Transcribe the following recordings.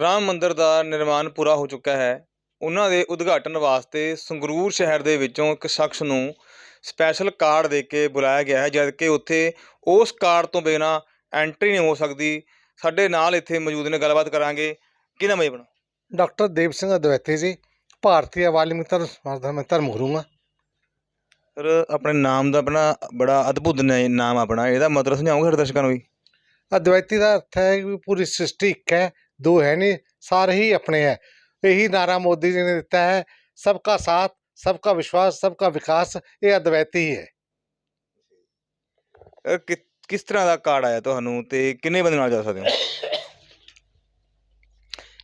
ਰਾਮ ਮੰਦਿਰ ਦਾ ਨਿਰਮਾਣ ਪੂਰਾ ਹੋ ਚੁੱਕਾ ਹੈ। ਉਹਨਾਂ ਦੇ ਉਦਘਾਟਨ ਵਾਸਤੇ ਸੰਗਰੂਰ ਸ਼ਹਿਰ ਦੇ ਵਿੱਚੋਂ ਇੱਕ ਸ਼ਖਸ ਨੂੰ ਸਪੈਸ਼ਲ ਕਾਰਡ ਦੇ ਕੇ ਬੁਲਾਇਆ ਗਿਆ ਹੈ ਜਦ ਕਿ ਉੱਥੇ ਉਸ ਕਾਰਡ ਤੋਂ ਬਿਨਾਂ ਐਂਟਰੀ ਨਹੀਂ ਹੋ ਸਕਦੀ। ਸਾਡੇ ਨਾਲ ਇੱਥੇ ਮੌਜੂਦ ਨੇ ਗੱਲਬਾਤ ਕਰਾਂਗੇ। ਕੀ ਨਾਮ ਹੈ ਆਪਣਾ? ਡਾਕਟਰ ਦੇਵ ਸਿੰਘ ਅਦਵੈਤੀ ਜੀ ਭਾਰਤੀ ਵਾਲਮੀਕ ਧਰਮ ਸਮਾਜ ਦਾ ਮੈਂ ਧਰਮ ਗੁਰੂ ਹਾਂ ਸਰ ਆਪਣੇ ਨਾਮ ਦਾ ਆਪਣਾ ਬੜਾ ਅਦਭੁਤ ਨ- ਨਾਮ ਆਪਣਾ। ਇਹਦਾ ਮਤਲਬ ਸਮਝਾਓਗੇ ਸਾਡੇ ਦਰਸ਼ਕਾਂ ਨੂੰ ਵੀ? ਅਦਵੈਤੀ ਦਾ ਅਰਥ ਹੈ ਕਿ ਪੂਰੀ ਸ੍ਰਿਸ਼ਟੀ ਇੱਕ ਹੈ ਦੋ ਹੈ ਨਹੀਂ ਸਾਰੇ ਹੀ ਆਪਣੇ ਹੈ। ਇਹੀ ਨਾਰਾ ਮੋਦੀ ਜੀ ਨੇ ਦਿੱਤਾ ਹੈ ਸਬਕਾ ਸਾਥ ਸਬਕਾ ਵਿਸ਼ਵਾਸ ਸਬਕਾ ਵਿਕਾਸ ਇਹ ਅਦਵੈਤੀ ਹੀ। ਹੈ ਕਿ- ਕਿਸ ਤਰ੍ਹਾਂ ਦਾ ਕਾਰਡ ਆਇਆ ਤੁਹਾਨੂੰ ਤੇ ਕਿੰਨੇ ਬੰਦੇ ਨਾਲ ਜਾ ਸਕਦੇ ਹੋ?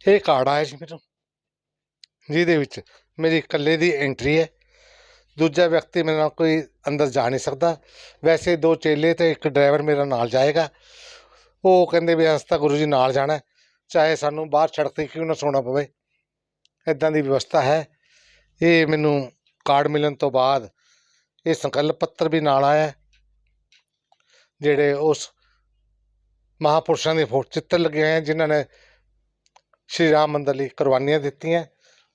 ਇਹ ਕਾਰਡ ਆਇਆ ਜੀ ਮੈਨੂੰ। ਜਿਹਦੇ ਵਿੱਚ ਮੇਰੀ ਇਕੱਲੇ ਦੀ ਐਂਟਰੀ ਹੈ। ਦੂਜਾ ਵਿਅਕਤੀ ਮੇਰੇ ਨਾਲ ਕੋਈ ਅੰਦਰ ਜਾ ਨਹੀਂ ਸਕਦਾ। ਵੈਸੇ ਦੋ ਚੇਲੇ ਤੇ ਇੱਕ ਡਰਾਈਵਰ ਮੇਰਾ ਨਾਲ ਜਾਏਗਾ। ਉਹ ਕਹਿੰਦੇ ਵੀ ਅਸੀਂ ਤਾਂ ਗੁਰੂ ਜੀ ਨਾਲ ਜਾਣਾ ਚਾਹੇ ਸਾਨੂੰ ਬਾਹਰ ਸੜਕ ਤੇ ਕਿਉਂ ਨਾ ਸੌਣਾ ਪਵੇ। ਇਦਾਂ ਦੀ ਵਿਵਸਥਾ ਹੈ। ਇਹ ਮੈਨੂੰ ਕਾਰਡ ਮਿਲਣ ਤੋਂ ਬਾਅਦ ਇਹ ਸੰਕਲਪ ਪੱਤਰ ਵੀ ਨਾਲ ਆਇਆ ਜਿਹੜੇ ਉਸ ਮਹਾਪੁਰਸ਼ਾਂ ਦੇ ਫੋਟੋ ਚਿੱਤਰ ਲੱਗੇ ਹੋਏ ਹਨ ਜਿਨ੍ਹਾਂ ਨੇ ਸ਼੍ਰੀ ਰਾਮ ਮੰਦਰ ਲਈ ਕੁਰਬਾਨੀਆਂ ਦਿੱਤੀਆਂ।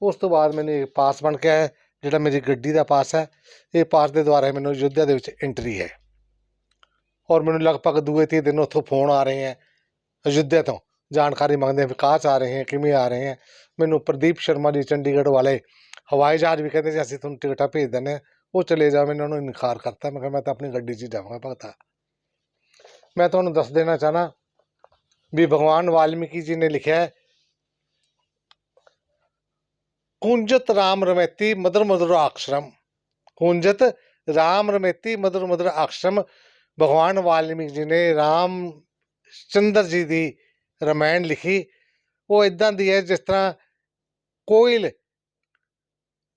ਉਸ ਤੋਂ ਬਾਅਦ ਮੈਨੂੰ ਇਹ ਪਾਸ ਬਣ ਕੇ ਆਇਆ, ਜਿਹੜਾ ਮੇਰੀ ਗੱਡੀ ਦਾ ਪਾਸ ਹੈ। ਇਹ ਪਾਸ ਦੇ ਦੁਆਰਾ ਮੈਨੂੰ ਅਯੁੱਧਿਆ ਦੇ ਵਿੱਚ ਐਂਟਰੀ ਹੈ। ਔਰ ਮੈਨੂੰ ਲਗਭਗ ਦੂਏ ਤੀਏ ਦਿਨ ਉੱਥੋਂ ਫੋਨ ਆ ਰਹੇ ਹੈ ਅਯੁੱਧਿਆ ਤੋਂ। ਜਾਣਕਾਰੀ ਮੰਗਦੇ ਵਿਕਾਸ ਆ ਰਹੇ ਹੈ, ਕਿਵੇਂ ਆ ਰਹੇ ਹੈ। ਮੈਨੂੰ ਪ੍ਰਦੀਪ ਸ਼ਰਮਾ ਜੀ, ਚੰਡੀਗੜ੍ਹ ਵਾਲੇ ਹਵਾਈ ਜਹਾਜ਼ ਵੀ ਕਹਿੰਦੇ ਜੀ ਅਸੀਂ ਤੁਹਾਨੂੰ ਟਿਕਟਾਂ ਭੇਜ ਦਿੰਦੇ ਹਾਂ। ਉਹ ਚਲੇ ਜਾ ਮੈਨੂੰ ਉਹਨੂੰ ਇਨਕਾਰ ਕਰਤਾ। ਮੈਂ ਕਿਹਾ, ਮੈਂ ਤਾਂ ਆਪਣੀ ਗੱਡੀ 'ਚ ਜਾਵਾਂਗਾ, ਭਗਤਾ। ਮੈਂ ਤੁਹਾਨੂੰ ਦੱਸ ਦੇਣਾ ਚਾਹਨਾ ਵੀ ਭਗਵਾਨ ਵਾਲਮੀਕੀ ਜੀ ਨੇ ਲਿਖਿਆ ਹੈ, ਕੁੰਜਤ ਰਾਮ ਰਮੇਤੀ ਮਦਰ ਮਦਰ ਅਕਸ਼ਰਮ ਕੁੰਜਤ ਰਾਮ ਰਮੇਤੀ ਮਦਰ ਮਦਰ ਅਕਸ਼ਰਮ ਭਗਵਾਨ ਵਾਲਮੀਕ ਜੀ ਨੇ ਰਾਮ ਚੰਦਰ ਜੀ ਦੀ ਰਮਾਇਣ ਲਿਖੀ, ਉਹ ਇਦਾਂ ਦੀ ਹੈ ਜਿਸ ਤਰ੍ਹਾਂ ਕੋਇਲ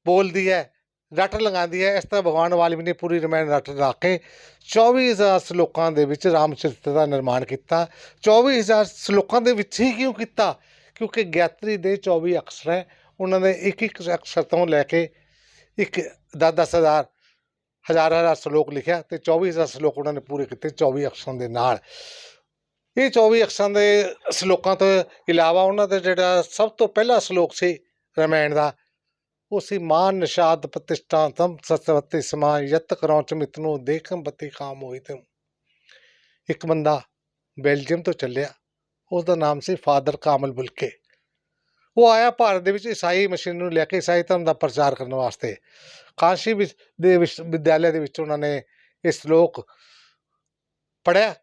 ਬੋਲਦੀ ਹੈ, ਰੱਟ ਲਗਾਉਂਦੀ ਹੈ, ਇਸ ਤਰ੍ਹਾਂ ਭਗਵਾਨ ਵਾਲਮੀਕ ਨੇ ਪੂਰੀ ਰਮਾਇਣ ਰੱਟ ਲਾ ਕੇ 24000 ਸ਼ਲੋਕਾਂ ਦੇ ਵਿੱਚ ਰਾਮ ਚਰਿਤ ਦਾ ਨਿਰਮਾਣ ਕੀਤਾ। 24000 ਸ਼ਲੋਕਾਂ ਦੇ ਵਿੱਚ ਹੀ ਕਿਉਂ ਕੀਤਾ? ਕਿਉਂਕਿ ਗਿਆਤਰੀ ਦੇ 24 ਅਕਸ਼ਰ ਹੈ, ਉਹਨਾਂ ਦੇ ਇੱਕ ਇੱਕ ਅਕਸ਼ਰ ਤੋਂ ਲੈ ਕੇ ਇੱਕ ਦਸ ਦਸ ਹਜ਼ਾਰ ਹਜ਼ਾਰ ਹਜ਼ਾਰ ਸ਼ਲੋਕ ਲਿਖਿਆ ਤੇ 24000 ਸ਼ਲੋਕ ਉਹਨਾਂ ਨੇ ਪੂਰੇ ਕੀਤੇ 24 ਅਕਸ਼ਰਾਂ ਦੇ ਨਾਲ। ਇਹ 24 ਅਕਸ਼ਰਾਂ ਦੇ ਸ਼ਲੋਕਾਂ ਤੋਂ ਇਲਾਵਾ ਉਹਨਾਂ ਦਾ ਜਿਹੜਾ ਸਭ ਤੋਂ ਪਹਿਲਾ ਸ਼ਲੋਕ ਸੀ ਰਮਾਇਣ ਦਾ, ਉਹ ਸੀ ਮਾਨ ਨਿਸ਼ਾਦ ਪ੍ਰਤਿਸ਼ਠਾ ਤਮ ਸਤਵਤੀ ਸਮਾ ਯਤ ਕਰੌਚ ਮਿਤਨੋ ਦੇਖਮ ਬਤੀ ਕਾਮ ਹੋਈ ਤੇ। ਇੱਕ ਬੰਦਾ ਬੈਲਜੀਅਮ ਤੋਂ ਚੱਲਿਆ ਉਸ ਦਾ ਨਾਮ ਸੀ ਫਾਦਰ ਕਾਮਲ ਬੁਲਕੇ। ਉਹ ਆਇਆ ਭਾਰਤ ਦੇ ਵਿੱਚ ਈਸਾਈ ਮਸ਼ੀਨ ਨੂੰ ਲੈ ਕੇ ਈਸਾਈ ਧਰਮ ਦਾ ਪ੍ਰਚਾਰ ਕਰਨ ਵਾਸਤੇ। ਕਾਸ਼ੀ ਵਿੱਚ ਦੇ ਵਿਸ਼, ਵਿਦਿਆਲਿਆ ਦੇ ਵਿੱਚ ਉਹਨਾਂ ਨੇ ਇਹ ਸ਼ਲੋਕ ਪੜਿਆ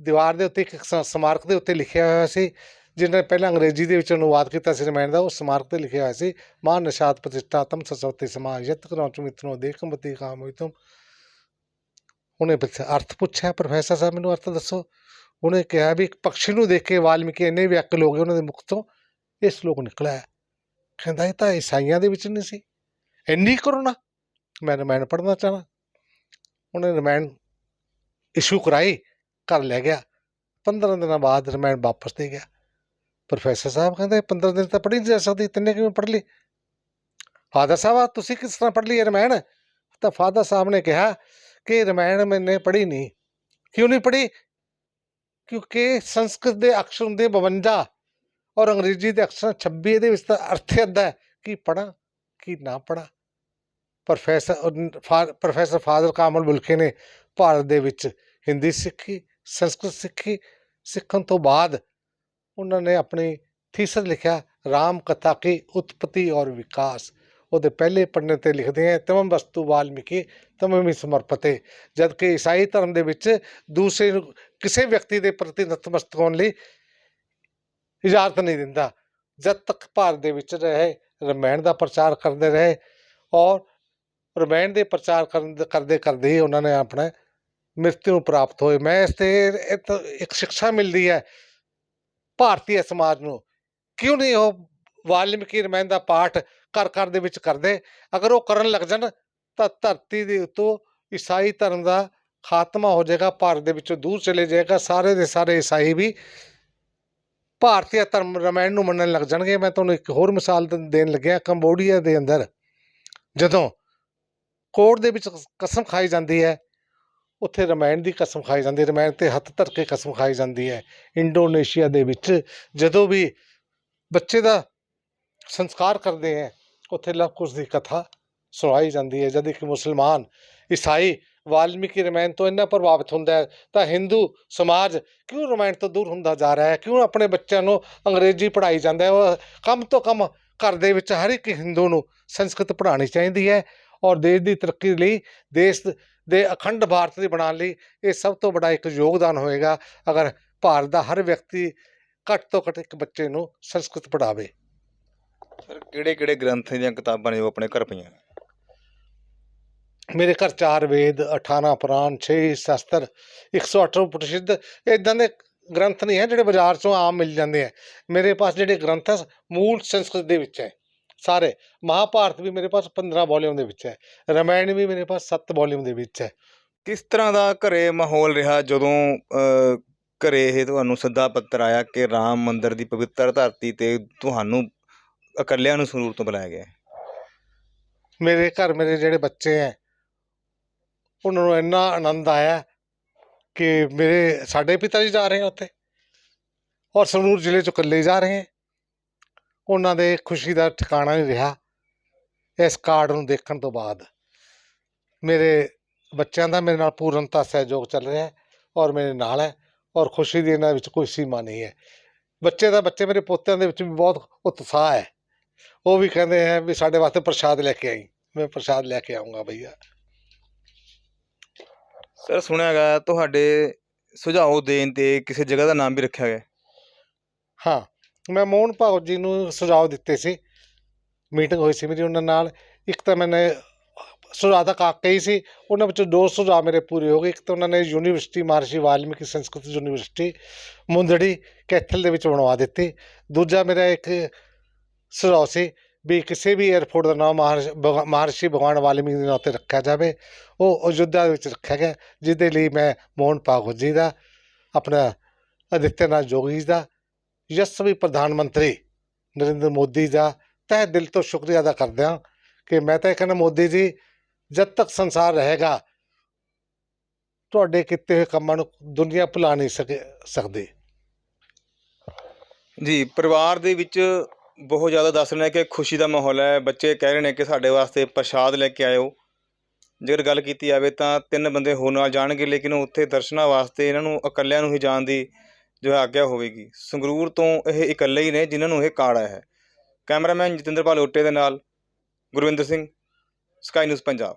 ਦੀਵਾਰ ਦੇ ਉੱਤੇ ਇੱਕ ਸ- ਸਮਾਰਕ ਦੇ ਉੱਤੇ ਲਿਖਿਆ ਹੋਇਆ ਸੀ ਜਿਹਨੇ ਪਹਿਲਾਂ ਅੰਗਰੇਜ਼ੀ ਦੇ ਵਿੱਚ ਅਨੁਵਾਦ ਕੀਤਾ ਸੀ ਰਮਾਇਣ ਦਾ, ਉਹ ਸਮਾਰਕ ਤੇ ਲਿਖਿਆ ਹੋਇਆ ਸੀ ਮਾਨ ਨਿਸ਼ਾਦ ਪ੍ਰਤਿਸ਼ਠਾ, ਤਮ ਸਸਵਤੀ ਸਮਾ ਯਤ ਕਰੌਚ ਮਿਤਰੋ ਦੇਖਮਤੀ ਕਾਮ ਹੋਈ ਉਹਨੇ ਪੁੱਛਿਆ ਅਰਥ ਪੁੱਛਿਆ, ਪ੍ਰੋਫੈਸਰ ਸਾਹਿਬ, ਮੈਨੂੰ ਅਰਥ ਦੱਸੋ। ਉਹਨੇ ਕਿਹਾ ਵੀ ਇੱਕ ਪਕਸ਼ੀ ਨੂੰ ਦੇਖ ਕੇ ਵਾਲਮੀਕੀ ਇੰਨੇ ਵਿਅਕਲ ਹੋ ਗਏ, ਉਹਨਾਂ ਦੇ ਮੁਖ ਤੋਂ, ਇਹ ਸ਼ਲੋਕ ਨਿਕਲਿਆ ਹੈ। ਕਹਿੰਦਾ, ਇਹ ਤਾਂ ਈਸਾਈਆਂ ਦੇ ਵਿੱਚ ਨਹੀਂ ਸੀ। ਇੰਨੀ ਕਰੋਨਾ, ਮੈਂ ਰਮਾਇਣ ਪੜ੍ਹਨਾ ਚਾਹਣਾ ਉਹਨੇ ਰਮਾਇਣ ਇਸ਼ੂ ਕਰਾਈ। ਘਰ ਲੈ ਗਿਆ। 15 ਦਿਨਾਂ ਬਾਅਦ ਰਮਾਇਣ ਵਾਪਸ ਦੇ ਗਿਆ। ਪ੍ਰੋਫੈਸਰ ਸਾਹਿਬ ਕਹਿੰਦੇ 15 ਦਿਨ ਤਾਂ ਪੜ੍ਹੀ ਨਹੀਂ ਜਾ ਸਕਦੀ, ਤਿੰਨੇ ਕਿਵੇਂ ਪੜ੍ਹ ਲਈ? ਫਾਦਰ ਸਾਹਿਬ ਆ ਤੁਸੀਂ ਕਿਸ ਤਰ੍ਹਾਂ ਪੜ੍ਹ ਲਈ ਇਹ ਰਮਾਇਣ? ਤਾਂ ਫਾਦਰ ਸਾਹਿਬ ਨੇ ਕਿਹਾ ਕਿ ਰਮਾਇਣ ਮੈਨੇ ਪੜ੍ਹੀ ਨਹੀਂ ਕਿਉਂ ਨਹੀਂ ਪੜ੍ਹੀ? ਕਿਉਂਕਿ ਸੰਸਕ੍ਰਿਤ ਦੇ ਅਕਸ਼ਰ ਹੁੰਦੇ 52 ਔਰ ਅੰਗਰੇਜ਼ੀ ਦੇ ਅਕਸ਼ਰ 26 ਇਹਦੇ ਵਿੱਚ ਤਾਂ ਅਰਥ ਅੱਧਾ ਕਿ ਪੜਾਂ ਕਿ ਨਾ ਪੜਾਂ ਪ੍ਰੋਫੈਸਰ ਫਾ- ਪ੍ਰੋਫੈਸਰ ਫਾਦਰ ਕਾਮਲ ਬੁਲਕੇ ਨੇ ਭਾਰਤ ਦੇ ਵਿੱਚ ਹਿੰਦੀ ਸਿੱਖੀ ਸੰਸਕ੍ਰਿਤ ਸਿੱਖੀ ਸਿੱਖਣ ਤੋਂ ਬਾਅਦ ਉਹਨਾਂ ਨੇ ਆਪਣੀ ਥੀਸਸ ਲਿਖਿਆ, ਰਾਮ ਕਥਾ ਕੀ ਉਤਪਤੀ ਔਰ ਵਿਕਾਸ। ਉਹਦੇ ਪਹਿਲੇ ਪੰਨੇ ਤੇ ਲਿਖਦੇ ਹੈ ਤਮਮ ਵਸਤੂ ਵਾਲਮੀਕੀ ਤਮਮ ਹੀ ਸਮਰਪਤੇ। ਜਦਕਿ ਈਸਾਈ ਧਰਮ ਦੇ ਵਿੱਚ ਦੂਸਰੇ ਨੂੰ ਕਿਸੇ ਵਿਅਕਤੀ ਦੇ ਪ੍ਰਤੀ ਨਤਮਸਤਕ ਹੋਣ ਲਈ ਇਜਾਜ਼ਤ ਨਹੀਂ ਦਿੰਦਾ। ਜਦ ਤੱਕ ਭਾਰਤ ਦੇ ਵਿੱਚ ਰਹੇ, ਰਮਾਇਣ ਦਾ ਪ੍ਰਚਾਰ ਕਰਦੇ ਰਹੇ ਔਰ ਰਮਾਇਣ ਦੇ ਪ੍ਰਚਾਰ ਕਰਨ, ਕਰਦੇ ਕਰਦੇ ਹੀ ਉਹਨਾਂ ਨੇ ਆਪਣਾ ਮ੍ਰਿਤੂ ਨੂੰ ਪ੍ਰਾਪਤ ਹੋਏ। ਮੈਂ ਇਸ ਤੇ ਇੱਕ ਸਿੱਖਿਆ ਮਿਲਦੀ ਹੈ ਭਾਰਤੀ ਸਮਾਜ ਨੂੰ। ਕਿਉਂ ਨਹੀਂ ਉਹ ਵਾਲਮੀਕੀ ਰਮਾਇਣ ਦਾ ਪਾਠ ਘਰ ਘਰ ਦੇ ਵਿੱਚ ਕਰਦੇ? ਅਗਰ ਉਹ ਕਰਨ ਲੱਗ ਜਾਣ, ਤਾਂ ਧਰਤੀ ਦੇ ਉੱਤੋਂ ਈਸਾਈ ਧਰਮ ਦਾ ਖਾਤਮਾ ਹੋ ਜਾਏਗਾ, ਭਾਰਤ ਦੇ ਵਿੱਚੋਂ ਦੂਰ ਚਲੇ ਜਾਏਗਾ, ਸਾਰੇ ਦੇ ਸਾਰੇ ਈਸਾਈ ਵੀ ਭਾਰਤੀ ਧਰਮ ਰਮਾਇਣ ਨੂੰ ਮੰਨਣ ਲੱਗ ਜਾਣਗੇ। ਮੈਂ ਤੁਹਾਨੂੰ ਇੱਕ ਹੋਰ ਮਿਸਾਲ ਦੇਣ ਲੱਗਿਆ, ਕੰਬੋਡੀਆ ਦੇ ਅੰਦਰ। ਜਦੋਂ ਕੋਰਟ ਦੇ ਵਿੱਚ ਕਸਮ ਖਾਈ ਜਾਂਦੀ ਹੈ ਉੱਥੇ ਰਮਾਇਣ ਦੀ ਕਸਮ ਖਾਈ ਜਾਂਦੀ ਹੈ। ਰਮਾਇਣ ਤੇ ਹੱਥ ਧਰ ਕੇ ਕਸਮ ਖਾਈ ਜਾਂਦੀ ਹੈ। ਇੰਡੋਨੇਸ਼ੀਆ ਦੇ ਵਿੱਚ ਜਦੋਂ ਵੀ ਬੱਚੇ ਦਾ ਸੰਸਕਾਰ ਕਰਦੇ ਹੈ, ਉੱਥੇ ਲਵ ਕੁਸ਼ ਦੀ ਕਥਾ ਸੁਣਾਈ ਜਾਂਦੀ ਹੈ। ਜਦ ਇੱਕ ਮੁਸਲਮਾਨ ਈਸਾਈ ਵਾਲਮੀਕੀ ਰਮਾਇਣ ਤੋਂ ਇੰਨਾ ਪ੍ਰਭਾਵਿਤ ਹੁੰਦਾ ਹੈ, ਤਾਂ ਹਿੰਦੂ ਸਮਾਜ ਕਿਉਂ ਰਮਾਇਣ ਤੋਂ ਦੂਰ ਹੁੰਦਾ ਜਾ ਰਿਹਾ ਹੈ? ਕਿਉਂ ਆਪਣੇ ਬੱਚਿਆਂ ਨੂੰ ਅੰਗਰੇਜ਼ੀ ਪੜ੍ਹਾਈ ਜਾਂਦਾ ਹੈ? ਉਹ ਕਮ ਤੋਂ ਕਮ ਘਰ ਦੇ ਵਿੱਚ ਹਰ ਇੱਕ ਹਿੰਦੂ ਨੂੰ ਸੰਸਕ੍ਰਿਤ ਪੜ੍ਹਾਉਣੀ ਚਾਹੀਦੀ ਹੈ ਔਰ ਦੇਸ਼ ਦੀ ਤਰੱਕੀ ਲਈ ਦੇਸ਼ ਦੇ ਅਖੰਡ ਭਾਰਤ ਦੀ ਬਣਾਉਣ ਲਈ ਇਹ ਸਭ ਤੋਂ ਵੱਡਾ ਇੱਕ ਯੋਗਦਾਨ ਹੋਏਗਾ ਅਗਰ ਭਾਰਤ ਦਾ ਹਰ ਵਿਅਕਤੀ ਘੱਟ ਤੋਂ ਘੱਟ ਇੱਕ ਬੱਚੇ ਨੂੰ ਸੰਸਕ੍ਰਿਤ ਪੜ੍ਹਾਵੇ। ਸਰ ਕਿਹੜੇ ਕਿਹੜੇ ਗ੍ਰੰਥ ਦੀਆਂ ਕਿਤਾਬਾਂ ਨੇ ਉਹ ਆਪਣੇ ਘਰ ਪਈਆਂ? ਮੇਰੇ ਘਰ ਚਾਰ ਵੇਦ 18 ਪੁਰਾਣ 6 ਸ਼ਾਸਤਰ 108 ਉਪਨਿਸ਼ਦ ਇਦਾਂ ਦੇ ਗ੍ਰੰਥ ਨਹੀਂ ਹੈ ਜਿਹੜੇ ਬਾਜ਼ਾਰ 'ਚੋਂ ਆਮ ਮਿਲ ਜਾਂਦੇ ਆ ਮੇਰੇ ਪਾਸ ਜਿਹੜੇ ਗ੍ਰੰਥ ਮੂਲ ਸੰਸਕ੍ਰਿਤ ਦੇ ਵਿੱਚ ਹੈ। ਸਾਰੇ। ਮਹਾਭਾਰਤ ਵੀ ਮੇਰੇ ਪਾਸ 15 ਵੋਲੀਅਮ ਦੇ ਵਿੱਚ ਹੈ। ਰਮਾਇਣ ਵੀ ਮੇਰੇ ਪਾਸ 7 ਵੋਲੀਅਮ ਦੇ ਵਿੱਚ ਹੈ। ਕਿਸ ਤਰ੍ਹਾਂ ਦਾ ਘਰੇ ਮਾਹੌਲ ਰਿਹਾ ਜਦੋਂ ਘਰੇ ਇਹ ਤੁਹਾਨੂੰ ਸੱਦਾ ਪੱਤਰ ਆਇਆ ਕਿ ਰਾਮ ਮੰਦਿਰ ਦੀ ਪਵਿੱਤਰ ਧਰਤੀ ਤੇ ਤੁਹਾਨੂੰ ਇਕੱਲਿਆਂ ਨੂੰ ਸੰਗਰੂਰ ਤੋਂ ਬੁਲਾਇਆ ਗਿਆ? ਮੇਰੇ ਘਰ ਮੇਰੇ ਜਿਹੜੇ ਬੱਚੇ ਹੈ ਉਹਨਾਂ ਨੂੰ ਇੰਨਾ ਆਨੰਦ ਆਇਆ ਕਿ ਮੇਰੇ ਸਾਡੇ ਪਿਤਾ ਜੀ ਜਾ ਰਹੇ ਹੈ ਉੱਥੇ। ਔਰ ਸੰਗਰੂਰ ਜ਼ਿਲ੍ਹੇ ਚੋਂ ਇਕੱਲੇ ਜਾ ਰਹੇ ਹੈ। ਉਹਨਾਂ ਦੇ ਖੁਸ਼ੀ ਦਾ ਠਿਕਾਣਾ ਨਹੀਂ ਰਿਹਾ ਇਸ ਕਾਰਡ ਨੂੰ ਦੇਖਣ ਤੋਂ ਬਾਅਦ। ਮੇਰੇ ਬੱਚਿਆਂ ਦਾ ਮੇਰੇ ਨਾਲ ਪੂਰਨਤਾ ਸਹਿਯੋਗ ਚੱਲ ਰਿਹਾ ਹੈ ਔਰ ਮੇਰੇ ਨਾਲ ਹੈ ਔਰ ਖੁਸ਼ੀ ਦੀ ਇਹਨਾਂ ਵਿੱਚ ਕੋਈ ਸੀਮਾ ਨਹੀਂ ਹੈ। ਬੱਚੇ ਦਾ ਬੱਚੇ ਮੇਰੇ ਪੋਤਿਆਂ ਦੇ ਵਿੱਚ ਵੀ ਬਹੁਤ ਉਤਸ਼ਾਹ ਹੈ। ਉਹ ਵੀ ਕਹਿੰਦੇ ਹੈ ਵੀ ਸਾਡੇ ਵਾਸਤੇ ਪ੍ਰਸ਼ਾਦ ਲੈ ਕੇ ਆਈ। ਮੈਂ ਪ੍ਰਸ਼ਾਦ ਲੈ ਕੇ ਆਉਂਗਾ ਭਈਆ। ਸਰ ਸੁਣਿਆ ਗਿਆ ਤੁਹਾਡੇ ਸੁਝਾਅ ਦੇਣ ਤੇ ਕਿਸੇ ਜਗ੍ਹਾ ਦਾ ਨਾਮ ਵੀ ਰੱਖਿਆ ਗਿਆ ਹੈ। ਮੈਂ ਮੋਹਨ ਭਾਗਵਤ ਜੀ ਨੂੰ ਸੁਝਾਅ ਦਿੱਤੇ ਸੀ। ਮੀਟਿੰਗ ਹੋਈ ਸੀ ਮੇਰੀ ਉਹਨਾਂ ਨਾਲ। ਇੱਕ ਤਾਂ ਮੈਨੇ ਸੁਝਾਅ ਤਾਂ ਕਾਕੇ ਹੀ ਸੀ। ਉਹਨਾਂ ਵਿੱਚੋਂ ਦੋ ਸੁਝਾਅ ਮੇਰੇ ਪੂਰੇ ਹੋ ਗਏ। ਇੱਕ ਤਾਂ ਉਹਨਾਂ ਨੇ ਯੂਨੀਵਰਸਿਟੀ ਮਹਰਸ਼ੀ ਵਾਲਮੀਕੀ ਸੰਸਕ੍ਰਿਤ ਯੂਨੀਵਰਸਿਟੀ, ਮੁੰਦੜੀ, ਕੈਥਲ ਦੇ ਵਿੱਚ ਬਣਵਾ ਦਿੱਤੀ। ਦੂਜਾ ਮੇਰਾ ਇੱਕ ਸੁਝਾਅ ਸੀ ਵੀ ਕਿਸੇ ਵੀ 에ਅਰਪੋਰਟ ਦਾ ਨਾਮ ਮਹਰਸ਼ੀ ਭਗਵਾ- ਮਹਰਸ਼ੀ ਭਗਵਾਨ ਵਾਲਮੀਕੀ ਦੇ ਨਾਂ ਤੇ ਰੱਖਿਆ ਜਾਵੇ। ਉਹ ਅਯੁੱਧਿਆ ਵਿੱਚ ਰੱਖਿਆ ਗਿਆ, ਜਿਹਦੇ ਲਈ ਮੈਂ ਮੋਹਨ ਭਾਗਵਤ ਜੀ ਦਾ, ਆਪਣਾ ਅਦਿੱਤਿਆਨਾਥ ਜੋਗੀ ਜੀ ਦਾ ਯਸ਼ਸਵੀ ਪ੍ਰਧਾਨ ਮੰਤਰੀ ਨਰਿੰਦਰ ਮੋਦੀ ਦਾ ਤਹਿ ਦਿਲ ਤੋਂ ਸ਼ੁਕਰੀਆ ਅਦਾ ਕਰਦੇ ਹਾਂ ਕਿ ਮੈਂ ਤਾਂ ਇਹ ਕਹਿੰਦਾ, ਮੋਦੀ ਜੀ, ਜਦ ਤੱਕ ਸੰਸਾਰ ਰਹੇਗਾ, ਤੁਹਾਡੇ ਕੀਤੇ ਹੋਏ ਕੰਮਾਂ ਨੂੰ ਦੁਨੀਆ ਭੁਲਾ ਨਹੀਂ ਸਕੇ, ਸਕਦੀ। ਜੀ, ਪਰਿਵਾਰ ਦੇ ਵਿੱਚ ਬਹੁਤ ਜ਼ਿਆਦਾ ਦੱਸ ਰਹੇ ਨੇ ਕਿ ਖੁਸ਼ੀ ਦਾ ਮਾਹੌਲ ਹੈ। ਬੱਚੇ ਕਹਿ ਰਹੇ ਨੇ ਕਿ ਸਾਡੇ ਵਾਸਤੇ ਪ੍ਰਸ਼ਾਦ ਲੈ ਕੇ ਆਇਓ। ਜੇਕਰ ਗੱਲ ਕੀਤੀ ਜਾਵੇ ਤਾਂ ਤਿੰਨ ਬੰਦੇ ਹੋਰ ਨਾਲ ਜਾਣਗੇ, ਲੇਕਿਨ ਉੱਥੇ ਦਰਸ਼ਨਾਂ ਵਾਸਤੇ ਇਹਨਾਂ ਨੂੰ ਇਕੱਲਿਆਂ ਨੂੰ ਹੀ ਜਾਣ ਦੀ ਜੋ ਹੈ ਆਗਿਆ ਹੋਵੇਗੀ। ਸੰਗਰੂਰ ਤੋਂ ਇਹ ਇਕੱਲੇ ਹੀ ਨੇ ਜਿਨ੍ਹਾਂ ਨੂੰ ਇਹ ਕਾਰਡ ਆਇਆ ਹੈ। ਕੈਮਰਾਮੈਨ ਜਤਿੰਦਰਪਾਲ ਓਟੇ ਦੇ ਨਾਲ ਗੁਰਵਿੰਦਰ ਸਿੰਘ, ਸਕਾਈ ਨਿਊਜ਼ ਪੰਜਾਬ।